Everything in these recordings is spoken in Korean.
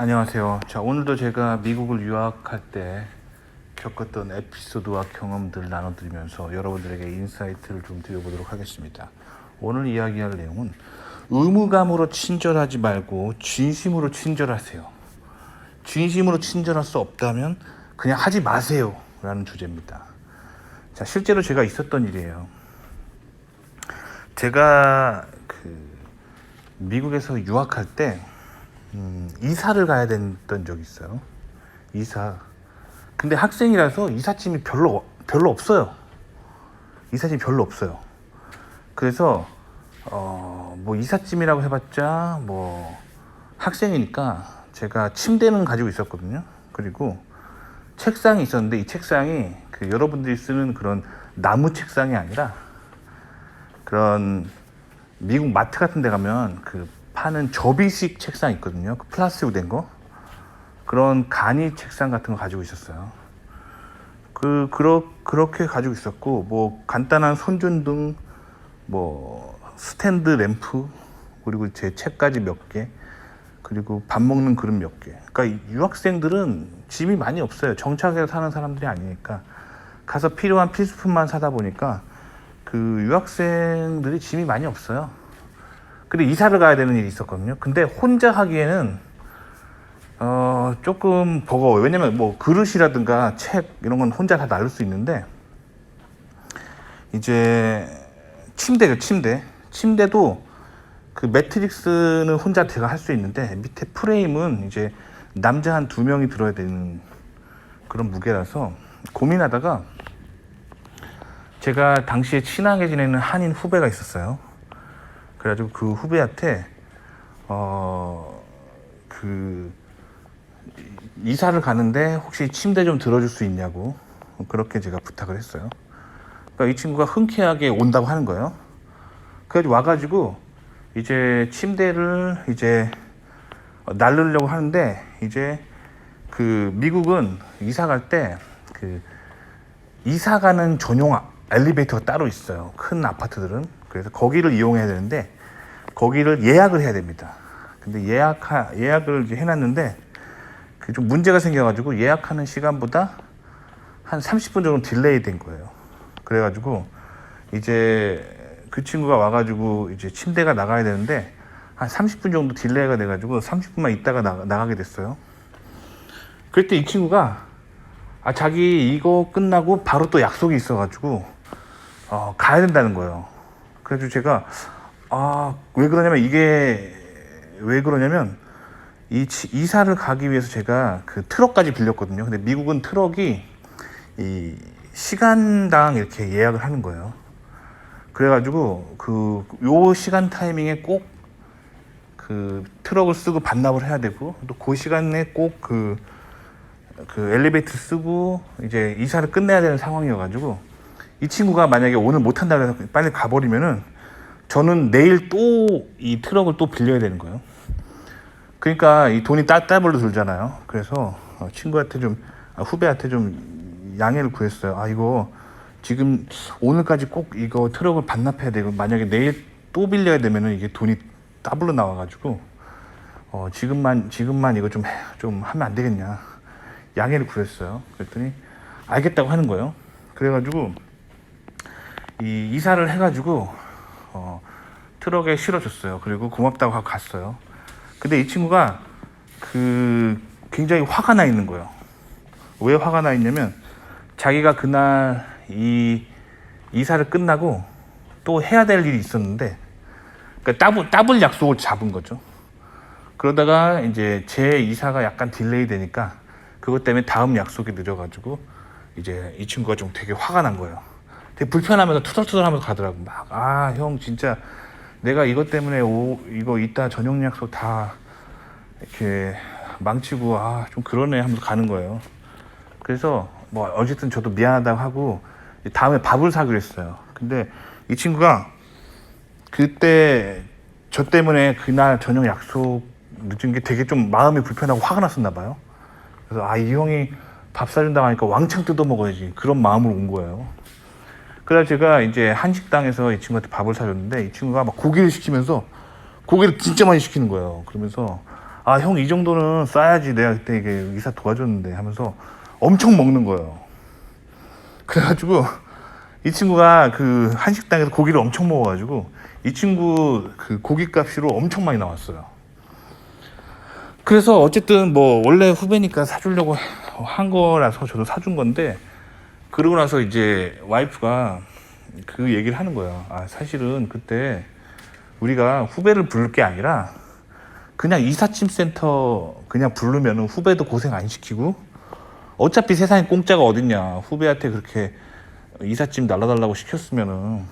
안녕하세요. 자, 오늘도 제가 미국을 유학할 때 겪었던 에피소드와 경험들을 나눠드리면서 여러분들에게 인사이트를 좀 드려보도록 하겠습니다. 오늘 이야기할 내용은 의무감으로 친절하지 말고 진심으로 친절하세요. 진심으로 친절할 수 없다면 그냥 하지 마세요. 라는 주제입니다. 자, 실제로 제가 있었던 일이에요. 제가 그 미국에서 유학할 때 음, 이사를 가야 됐던 적이 있어요. 이사. 근데 학생이라서 이삿짐이 별로 별로 없어요. 이삿짐이 별로 없어요. 그래서 어 뭐 이삿짐이라고 해봤자 뭐 학생이니까 제가 침대는 가지고 있었거든요. 그리고 책상이 있었는데 이 책상이 그 여러분들이 쓰는 그런 나무 책상이 아니라 그런 미국 마트 같은 데 가면 그 파는 접이식 책상 있거든요. 그 플라스틱으로 된 거. 그런 간이 책상 같은 거 가지고 있었어요. 그, 그러, 그렇게 가지고 있었고, 뭐, 간단한 손전등, 뭐, 스탠드 램프, 그리고 제 책까지 몇 개, 그리고 밥 먹는 그릇 몇 개. 그러니까 이 유학생들은 짐이 많이 없어요. 정착해서 사는 사람들이 아니니까. 가서 필요한 필수품만 사다 보니까 그 유학생들이 짐이 많이 없어요. 근데 이사를 가야 되는 일이 있었거든요. 근데 혼자 하기에는 어 조금 버거워요. 왜냐면 뭐 그릇이라든가 책 이런 건 혼자 다 나눌 수 있는데 이제 침대가 침대 침대도 그 매트릭스는 혼자 제가 할 수 있는데 밑에 프레임은 이제 남자 한 두 명이 들어야 되는 그런 무게라서 고민하다가 제가 당시에 친하게 지내는 한인 후배가 있었어요. 그래가지고 그 후배한테 어 그 이사를 가는데 혹시 침대 좀 들어줄 수 있냐고 그렇게 제가 부탁을 했어요. 그러니까 이 친구가 흔쾌하게 온다고 하는 거예요. 그래가지고 와가지고 이제 침대를 이제 날르려고 하는데 이제 그 미국은 이사 갈 때 그 이사 가는 전용 아- 엘리베이터가 따로 있어요. 큰 아파트들은. 그래서 거기를 이용해야 되는데 거기를 예약을 해야 됩니다. 근데 예약 예약을 해놨는데 그좀 문제가 생겨가지고 예약하는 시간보다 한 30분 정도 딜레이 된 거예요. 그래가지고 이제 그 친구가 와가지고 이제 침대가 나가야 되는데 한 30분 정도 딜레이가 돼가지고 30분만 있다가 나, 나가게 됐어요. 그때 이 친구가 아 자기 이거 끝나고 바로 또 약속이 있어가지고 어, 가야 된다는 거예요. 그래가지고 제가 아 왜 그러냐면 이게 왜 그러냐면 이 치- 이사를 가기 위해서 제가 그 트럭까지 빌렸거든요. 근데 미국은 트럭이 이 시간당 이렇게 예약을 하는 거예요. 그래가지고 그 요 시간 타이밍에 꼭 그 트럭을 쓰고 반납을 해야 되고 또 그 시간에 꼭 그 그 엘리베이터 쓰고 이제 이사를 끝내야 되는 상황이어가지고 이 친구가 만약에 오늘 못 한다고 해서 빨리 가버리면은 저는 내일 또 이 트럭을 또 빌려야 되는 거예요. 그러니까 이 돈이 따따블로 들잖아요. 그래서 어, 친구한테 좀 아, 후배한테 좀 양해를 구했어요. 아 이거 지금 오늘까지 꼭 이거 트럭을 반납해야 되고 만약에 내일 또 빌려야 되면은 이게 돈이 더블로 나와가지고 어 지금만 지금만 이거 좀좀 하면 안 되겠냐 양해를 구했어요. 그랬더니 알겠다고 하는 거예요. 그래가지고 이 이사를 해가지고 어, 트럭에 실어줬어요. 그리고 고맙다고 하고 갔어요. 근데 이 친구가 그 굉장히 화가 나 있는 거예요. 왜 화가 나 있냐면 자기가 그날 이 이사를 끝나고 또 해야 될 일이 있었는데 그러니까 더블, 더블 약속을 잡은 거죠. 그러다가 이제 제 이사가 약간 딜레이 되니까 그것 때문에 다음 약속이 늦어가지고 이제 이 친구가 좀 되게 화가 난 거예요. 되게 불편하면서 투덜투덜하면서 가더라고. 막 아 형 진짜 내가 이것 때문에 오 이거 이따 저녁 약속 다 이렇게 망치고 아 좀 그러네 하면서 가는 거예요. 그래서 뭐 어쨌든 저도 미안하다고 하고 다음에 밥을 사기로 했어요. 근데 이 친구가 그때 저 때문에 그날 저녁 약속 늦은 게 되게 좀 마음이 불편하고 화가 났었나 봐요. 그래서 아 이 형이 밥 사준다고 하니까 왕창 뜯어 먹어야지 그런 마음으로 온 거예요. 그래서 제가 이제 한식당에서 이 친구한테 밥을 사줬는데 이 친구가 막 고기를 시키면서 고기를 진짜 많이 시키는 거예요. 그러면서 아 형 이 정도는 싸야지 내가 그때 이게 의사 도와줬는데 하면서 엄청 먹는 거예요. 그래가지고 이 친구가 그 한식당에서 고기를 엄청 먹어가지고 이 친구 그 고기값으로 엄청 많이 나왔어요. 그래서 어쨌든 뭐 원래 후배니까 사주려고 한 거라서 저도 사준 건데 그러고 나서 이제 와이프가 그 얘기를 하는 거예요. 아 사실은 그때 우리가 후배를 부를 게 아니라 그냥 이삿짐 센터 그냥 부르면은 후배도 고생 안 시키고 어차피 세상에 공짜가 어딨냐 후배한테 그렇게 이삿짐 날라달라고 시켰으면은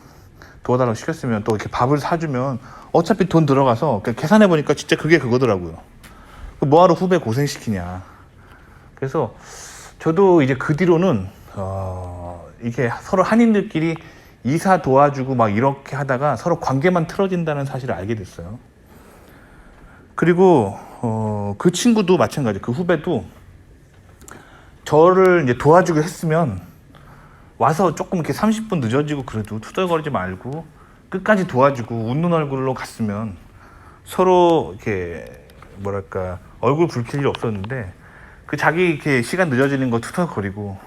도와달라고 시켰으면 또 이렇게 밥을 사주면 어차피 돈 들어가서 계산해 보니까 진짜 그게 그거더라고요. 그 뭐하러 후배 고생시키냐. 그래서 저도 이제 그 뒤로는 어 이게 서로 한인들끼리 이사 도와주고 막 이렇게 하다가 서로 관계만 틀어진다는 사실을 알게 됐어요. 그리고 어 그 친구도 마찬가지. 그 후배도 저를 이제 도와주기로 했으면 와서 조금 이렇게 30분 늦어지고 그래도 투덜거리지 말고 끝까지 도와주고 웃는 얼굴로 갔으면 서로 이렇게 뭐랄까 얼굴 붉힐 일 없었는데 그 자기 이렇게 시간 늦어지는 거 투덜거리고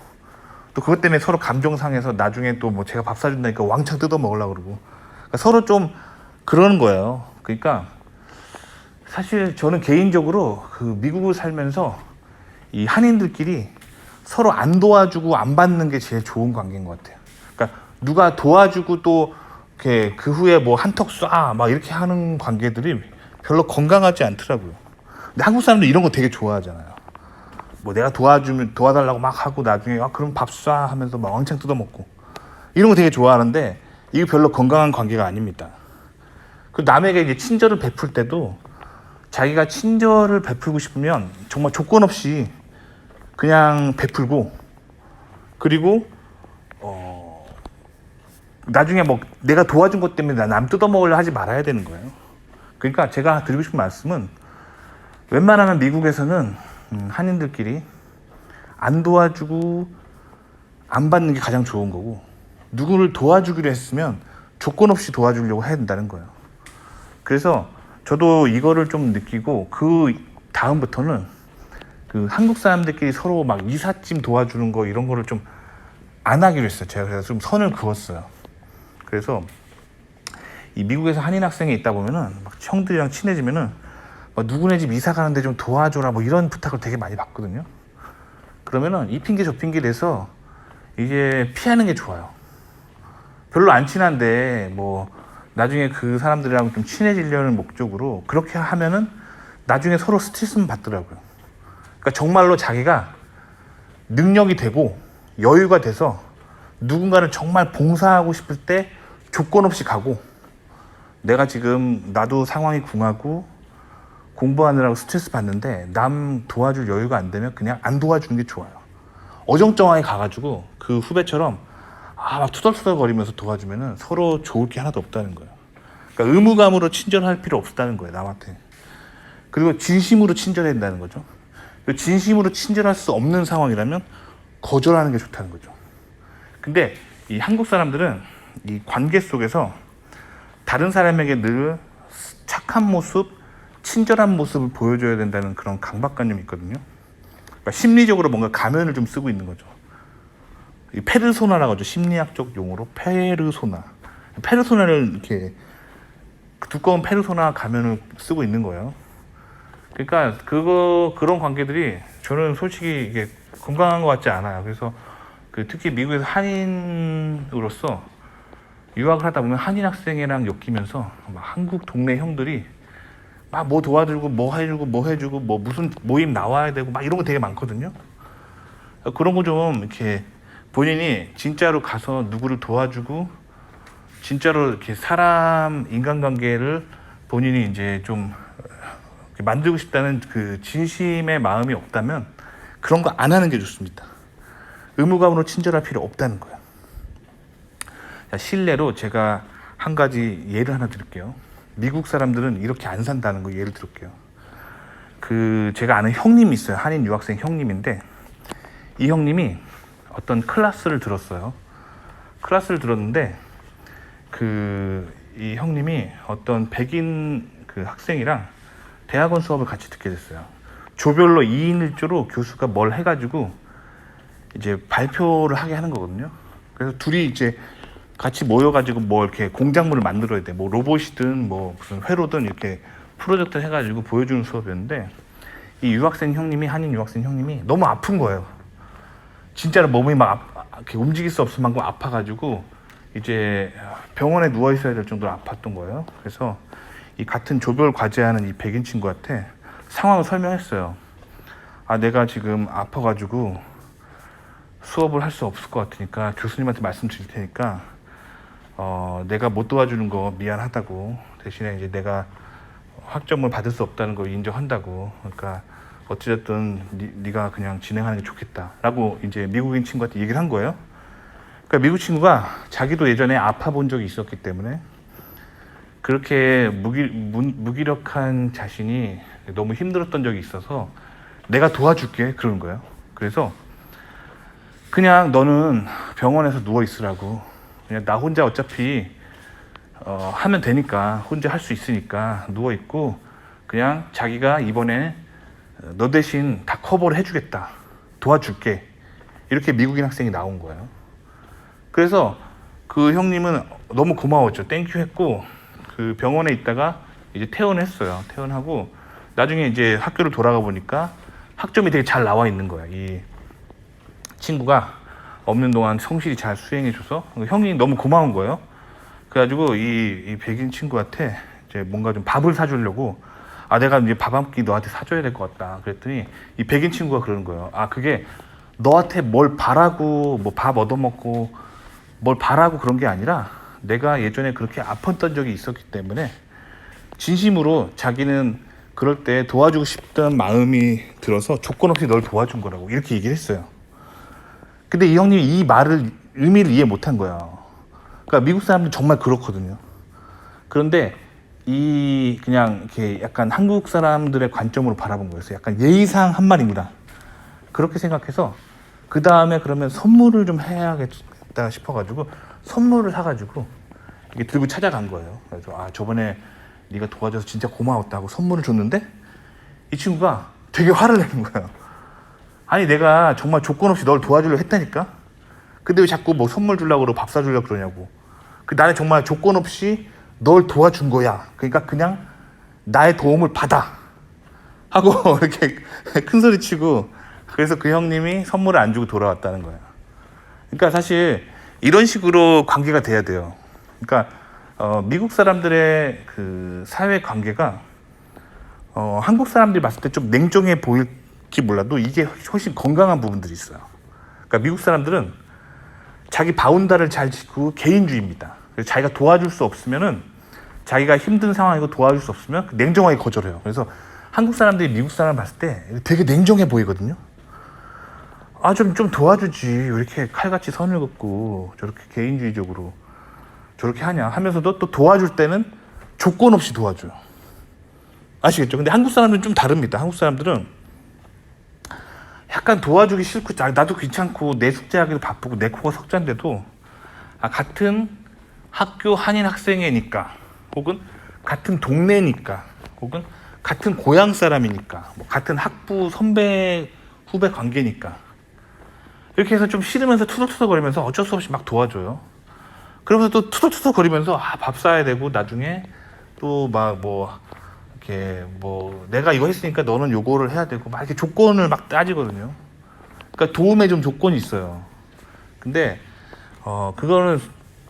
또 그것 때문에 서로 감정 상해서 나중에 또 뭐 제가 밥 사준다니까 왕창 뜯어 먹으려고 그러고 그러니까 서로 좀 그러는 거예요. 그러니까 사실 저는 개인적으로 그 미국을 살면서 이 한인들끼리 서로 안 도와주고 안 받는 게 제일 좋은 관계인 것 같아요. 그러니까 누가 도와주고 또 이렇게 그 후에 뭐 한턱 쏴 막 이렇게 하는 관계들이 별로 건강하지 않더라고요. 근데 한국 사람들 이런 거 되게 좋아하잖아요. 뭐 내가 도와주면 도와달라고 막 하고 나중에 아 그럼 밥 쏴 하면서 막 왕창 뜯어 먹고 이런 거 되게 좋아하는데 이게 별로 건강한 관계가 아닙니다. 그 남에게 이제 친절을 베풀 때도 자기가 친절을 베풀고 싶으면 정말 조건 없이 그냥 베풀고 그리고 어 나중에 뭐 내가 도와준 것 때문에 남 뜯어 먹으려 하지 말아야 되는 거예요. 그러니까 제가 드리고 싶은 말씀은 웬만하면 미국에서는 음, 한인들끼리 안 도와주고 안 받는 게 가장 좋은 거고 누구를 도와주기로 했으면 조건 없이 도와주려고 해야 된다는 거예요. 그래서 저도 이거를 좀 느끼고 그 다음부터는 그 한국 사람들끼리 서로 막 이삿짐 도와주는 거 이런 거를 좀 안 하기로 했어요. 제가 그래서 좀 선을 그었어요. 그래서 이 미국에서 한인 학생이 있다 보면은 막 형들이랑 친해지면은 막 누구네 집 이사 가는데 좀 도와줘라 뭐 이런 부탁을 되게 많이 받거든요. 그러면은 이 핑계 저 핑계 대서 이게 피하는 게 좋아요. 별로 안 친한데 뭐 나중에 그 사람들이랑 좀 친해지려는 목적으로 그렇게 하면은 나중에 서로 스트레스는 받더라고요. 그러니까 정말로 자기가 능력이 되고 여유가 돼서 누군가를 정말 봉사하고 싶을 때 조건 없이 가고 내가 지금 나도 상황이 궁하고 공부하느라고 스트레스 받는데 남 도와줄 여유가 안 되면 그냥 안 도와주는 게 좋아요. 어정쩡하게 가가지고 그 후배처럼 아 막 투덜투덜거리면서 도와주면은 서로 좋을 게 하나도 없다는 거예요. 그러니까 의무감으로 친절할 필요 없다는 거예요 남한테. 그리고 진심으로 친절해야 된다는 거죠. 그 진심으로 친절할 수 없는 상황이라면 거절하는 게 좋다는 거죠. 근데 이 한국 사람들은 이 관계 속에서 다른 사람에게 늘 착한 모습, 친절한 모습을 보여줘야 된다는 그런 강박관념이 있거든요. 그러니까 심리적으로 뭔가 가면을 좀 쓰고 있는 거죠. 이 페르소나라고 하죠. 심리학적 용어로 페르소나. 페르소나를 이렇게 두꺼운 페르소나 가면을 쓰고 있는 거예요. 그러니까 그거 그런 관계들이 저는 솔직히 이게 건강한 것 같지 않아요. 그래서 그 특히 미국에서 한인으로서 유학을 하다 보면 한인 학생이랑 엮이면서 막 한국 동네 형들이 막 뭐 도와주고 뭐 해주고 뭐 해주고 뭐 무슨 모임 나와야 되고 막 이런 거 되게 많거든요. 그런 거 좀 이렇게 본인이 진짜로 가서 누구를 도와주고 진짜로 이렇게 사람 인간관계를 본인이 이제 좀 만들고 싶다는 그 진심의 마음이 없다면 그런 거 안 하는 게 좋습니다. 의무감으로 친절할 필요 없다는 거예요. 자, 실례로 제가 한 가지 예를 하나 드릴게요. 미국 사람들은 이렇게 안 산다는 거 예를 들을게요. 그 제가 아는 형님이 있어요. 한인 유학생 형님인데 이 형님이 어떤 클래스를 들었어요. 클래스를 들었는데 그 이 형님이 어떤 백인 그 학생이랑 대학원 수업을 같이 듣게 됐어요. 조별로 2인 1조로 교수가 뭘 해가지고 이제 발표를 하게 하는 거거든요. 그래서 둘이 이제 같이 모여가지고 뭐 이렇게 공작물을 만들어야 돼. 뭐 로봇이든 뭐 무슨 회로든 이렇게 프로젝트 해가지고 보여주는 수업이었는데 이 유학생 형님이 한인 유학생 형님이 너무 아픈 거예요. 진짜로 몸이 막 아- 이렇게 움직일 수 없을 만큼 아파가지고 이제 병원에 누워 있어야 될 정도로 아팠던 거예요. 그래서 이 같은 조별 과제하는 이 백인 친구한테 상황을 설명했어요. 아 내가 지금 아파가지고 수업을 할 수 없을 것 같으니까 교수님한테 말씀드릴 테니까 어 내가 못 도와주는 거 미안하다고 대신에 이제 내가 학점을 받을 수 없다는 걸 인정한다고 그러니까 어찌됐든 니, 네가 그냥 진행하는 게 좋겠다라고 이제 미국인 친구한테 얘기를 한 거예요. 그러니까 미국 친구가 자기도 예전에 아파 본 적이 있었기 때문에 그렇게 무기, 무, 무기력한 자신이 너무 힘들었던 적이 있어서 내가 도와줄게 그러는 거예요. 그래서 그냥 너는 병원에서 누워 있으라고 그냥 나 혼자 어차피 어, 하면 되니까 혼자 할 수 있으니까 누워 있고 그냥 자기가 이번에 어, 너 대신 다 커버를 해주겠다 도와줄게 이렇게 미국인 학생이 나온 거예요. 그래서 그 형님은 너무 고마웠죠. 땡큐 했고 그 병원에 있다가 이제 퇴원했어요. 퇴원하고 나중에 이제 학교를 돌아가 보니까 학점이 되게 잘 나와 있는 거야. 이 친구가 없는 동안 성실히 잘 수행해줘서 형이 너무 고마운 거예요. 그래가지고 이, 이 백인 친구한테 이제 뭔가 좀 밥을 사주려고 아 내가 이제 밥 한 끼 너한테 사줘야 될 것 같다. 그랬더니 이 백인 친구가 그러는 거예요. 아 그게 너한테 뭘 바라고 뭐 밥 얻어먹고 뭘 바라고 그런 게 아니라 내가 예전에 그렇게 아팠던 적이 있었기 때문에 진심으로 자기는 그럴 때 도와주고 싶던 마음이 들어서 조건 없이 널 도와준 거라고 이렇게 얘기를 했어요. 근데 이 형님이 이 말을 의미를 이해 못한 거야. 그러니까 미국 사람들 정말 그렇거든요. 그런데 이 그냥 이렇게 약간 한국 사람들의 관점으로 바라본 거였어요. 약간 예의상 한 말입니다. 그렇게 생각해서 그 다음에 그러면 선물을 좀 해야겠다 싶어가지고 선물을 사가지고 이게 들고 찾아간 거예요. 그래서 아 저번에 네가 도와줘서 진짜 고마웠다고 선물을 줬는데 이 친구가 되게 화를 내는 거예요. 아니 내가 정말 조건 없이 널 도와주려고 했다니까. 근데 왜 자꾸 뭐 선물 주려고 그러고 밥 사주려고 그러냐고. 그 나는 정말 조건 없이 널 도와준 거야. 그러니까 그냥 나의 도움을 받아. 하고 이렇게 큰 소리 치고 그래서 그 형님이 선물을 안 주고 돌아왔다는 거예요. 그러니까 사실 이런 식으로 관계가 돼야 돼요. 그러니까 어, 미국 사람들의 그 사회 관계가 어, 한국 사람들이 봤을 때 좀 냉정해 보일 지 몰라도 이게 훨씬 건강한 부분들이 있어요. 그러니까 미국 사람들은 자기 바운다를 잘 지키고 개인주의입니다. 자기가 도와줄 수 없으면은 자기가 힘든 상황이고 도와줄 수 없으면 냉정하게 거절해요. 그래서 한국 사람들이 미국 사람 봤을 때 되게 냉정해 보이거든요. 아, 좀, 좀 도와주지. 왜 이렇게 칼같이 선을 긋고 저렇게 개인주의적으로 저렇게 하냐 하면서도 또 도와줄 때는 조건 없이 도와줘요. 아시겠죠? 근데 한국 사람들은 좀 다릅니다. 한국 사람들은 약간 도와주기 싫고 아, 나도 귀찮고 내 숙제하기도 바쁘고 내 코가 석잔데도 아, 같은 학교 한인 학생이니까 혹은 같은 동네니까 혹은 같은 고향 사람이니까 뭐 같은 학부 선배 후배 관계니까 이렇게 해서 좀 싫으면서 투덜투덜거리면서 어쩔 수 없이 막 도와줘요. 그러면서 또 투덜투덜거리면서 아, 밥 사야 되고 나중에 또 막 뭐 이렇게 뭐 내가 이거 했으니까 너는 요거를 해야 되고 막 이렇게 조건을 막 따지거든요. 그러니까 도움에 좀 조건이 있어요. 근데 어 그거는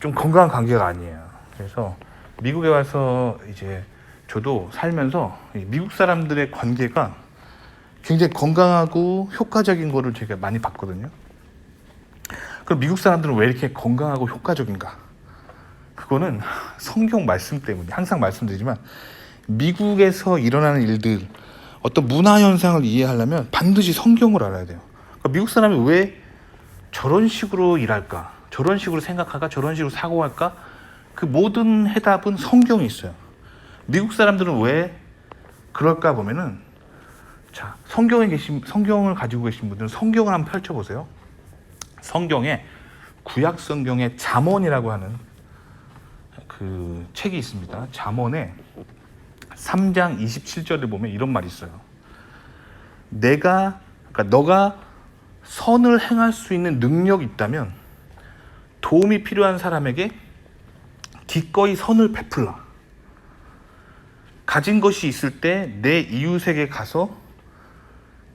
좀 건강한 관계가 아니에요. 그래서 미국에 와서 이제 저도 살면서 이 미국 사람들의 관계가 굉장히 건강하고 효과적인 거를 제가 많이 봤거든요. 그럼 미국 사람들은 왜 이렇게 건강하고 효과적인가? 그거는 성경 말씀 때문에 항상 말씀드리지만 미국에서 일어나는 일들 어떤 문화 현상을 이해하려면 반드시 성경을 알아야 돼요. 그러니까 미국 사람이 왜 저런 식으로 일할까? 저런 식으로 생각할까? 저런 식으로 사고할까? 그 모든 해답은 성경에 있어요. 미국 사람들은 왜 그럴까 보면은 자 성경에 계신 성경을 가지고 계신 분들은 성경을 한번 펼쳐 보세요. 성경에 구약 성경에 잠언이라고 하는 그 책이 있습니다. 잠언에 3장 27절을 보면 이런 말이 있어요. 내가 그러니까 너가 선을 행할 수 있는 능력이 있다면 도움이 필요한 사람에게 기꺼이 선을 베풀라. 가진 것이 있을 때 내 이웃에게 가서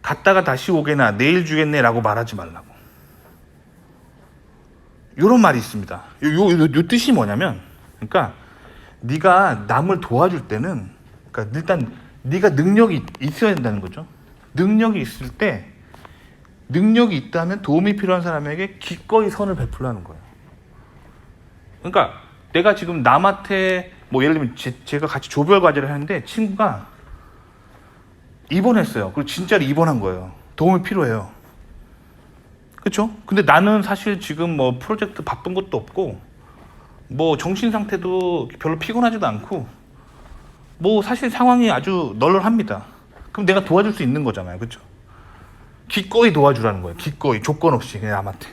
갔다가 다시 오게나 내일 주겠네라고 말하지 말라고. 이런 말이 있습니다. 요, 요, 요, 요 뜻이 뭐냐면, 그러니까 네가 남을 도와줄 때는, 그러니까 일단 네가 능력이 있어야 된다는 거죠. 능력이 있을 때 능력이 있다면 도움이 필요한 사람에게 기꺼이 선을 베풀라는 거예요. 그러니까 내가 지금 남한테 뭐 예를 들면 제, 가 같이 조별 과제를 하는데 친구가 입원했어요. 그리고 진짜로 입원한 거예요. 도움이 필요해요. 그렇죠? 근데 나는 사실 지금 뭐 프로젝트 바쁜 것도 없고 뭐 정신 상태도 별로 피곤하지도 않고 뭐 사실 상황이 아주 널널합니다. 그럼 내가 도와줄 수 있는 거잖아요. 그렇죠? 기꺼이 도와주라는 거예요. 기꺼이 조건 없이 그냥 남한테.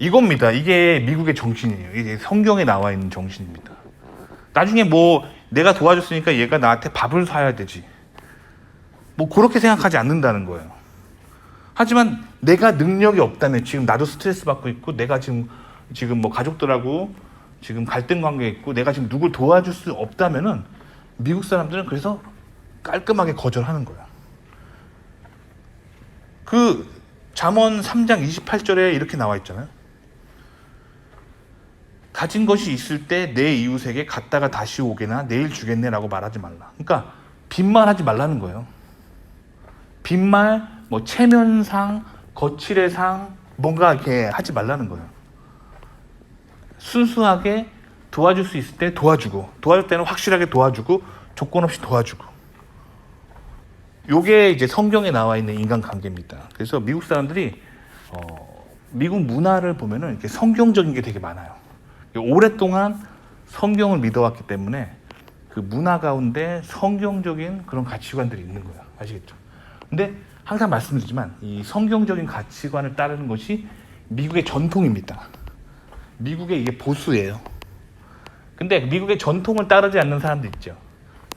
이겁니다. 이게 미국의 정신이에요. 이게 성경에 나와 있는 정신입니다. 나중에 뭐 내가 도와줬으니까 얘가 나한테 밥을 사야 되지. 뭐 그렇게 생각하지 않는다는 거예요. 하지만 내가 능력이 없다면 지금 나도 스트레스 받고 있고 내가 지금 지금 뭐 가족들하고 지금 갈등 관계에 있고 내가 지금 누굴 도와줄 수 없다면은 미국 사람들은 그래서 깔끔하게 거절하는 거야. 그 잠언 3장 28절에 이렇게 나와 있잖아요. 가진 것이 있을 때 내 이웃에게 갔다가 다시 오게나 내일 주겠네라고 말하지 말라. 그러니까 빈말하지 말라는 거예요. 빈말, 뭐 체면상, 거칠의 상 뭔가 이렇게 하지 말라는 거예요. 순수하게 도와줄 수 있을 때 도와주고 도와줄 때는 확실하게 도와주고 조건 없이 도와주고 요게 이제 성경에 나와 있는 인간 관계입니다. 그래서 미국 사람들이 어, 미국 문화를 보면은 이렇게 성경적인 게 되게 많아요. 오랫동안 성경을 믿어왔기 때문에 그 문화 가운데 성경적인 그런 가치관들이 있는 거예요. 아시겠죠? 근데 항상 말씀드리지만 이 성경적인 가치관을 따르는 것이 미국의 전통입니다. 미국의 이게 보수예요. 근데 미국의 전통을 따르지 않는 사람들 있죠.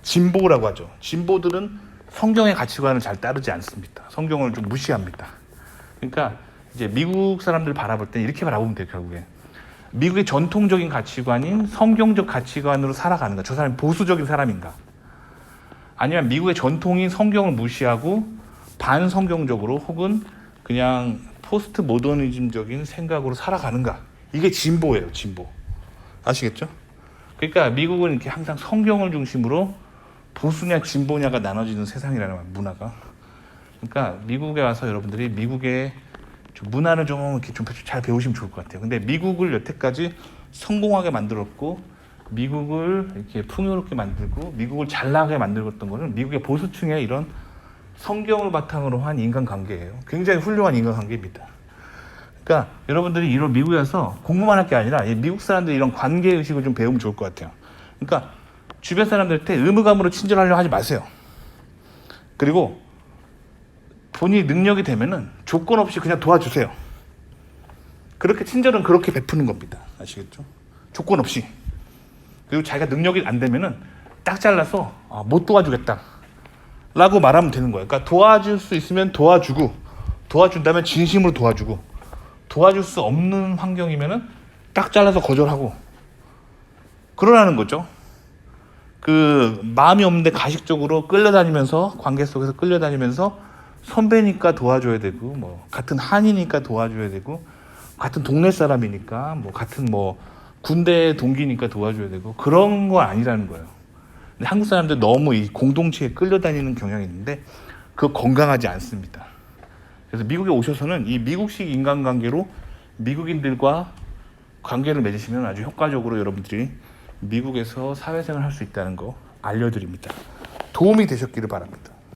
진보라고 하죠. 진보들은 성경의 가치관을 잘 따르지 않습니다. 성경을 좀 무시합니다. 그러니까 이제 미국 사람들 바라볼 때 이렇게 바라보면 돼요, 결국에. 미국의 전통적인 가치관인 성경적 가치관으로 살아가는가? 저 사람이 보수적인 사람인가? 아니면 미국의 전통인 성경을 무시하고 반성경적으로 혹은 그냥 포스트 모더니즘적인 생각으로 살아가는가? 이게 진보예요, 진보. 아시겠죠? 그러니까 미국은 이렇게 항상 성경을 중심으로 보수냐 진보냐가 나눠지는 세상이라는 문화가. 그러니까 미국에 와서 여러분들이 미국의 좀 문화를 좀 이렇게 좀 잘 배우시면 좋을 것 같아요. 근데 미국을 여태까지 성공하게 만들었고 미국을 이렇게 풍요롭게 만들고 미국을 잘나게 만들었던 거는 미국의 보수층의 이런 성경을 바탕으로 한 인간관계예요. 굉장히 훌륭한 인간관계입니다. 그러니까 여러분들이 이런 미국에 와서 공부만 할 게 아니라 이 미국 사람들 이런 관계 의식을 좀 배우면 좋을 것 같아요. 그러니까 주변 사람들한테 의무감으로 친절하려 하지 마세요. 그리고 본인이 능력이 되면은 조건 없이 그냥 도와주세요. 그렇게 친절은 그렇게 베푸는 겁니다. 아시겠죠? 조건 없이. 그리고 자기가 능력이 안 되면은 딱 잘라서 아, 못 도와주겠다. 라고 말하면 되는 거예요. 그러니까 도와줄 수 있으면 도와주고 도와준다면 진심으로 도와주고 도와줄 수 없는 환경이면은 딱 잘라서 거절하고 그러라는 거죠. 그 마음이 없는데 가식적으로 끌려다니면서 관계 속에서 끌려다니면서 선배니까 도와줘야 되고 뭐 같은 한이니까 도와줘야 되고 같은 동네 사람이니까 뭐 같은 뭐 군대 동기니까 도와줘야 되고 그런 거 아니라는 거예요. 한국 사람들 너무 이 공동체에 끌려다니는 경향이 있는데 그 건강하지 않습니다. 그래서 미국에 오셔서는 이 미국식 인간관계로 미국인들과 관계를 맺으시면 아주 효과적으로 여러분들이 미국에서 사회생활 할 수 있다는 거 알려드립니다. 도움이 되셨기를 바랍니다.